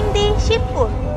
땡디 10분.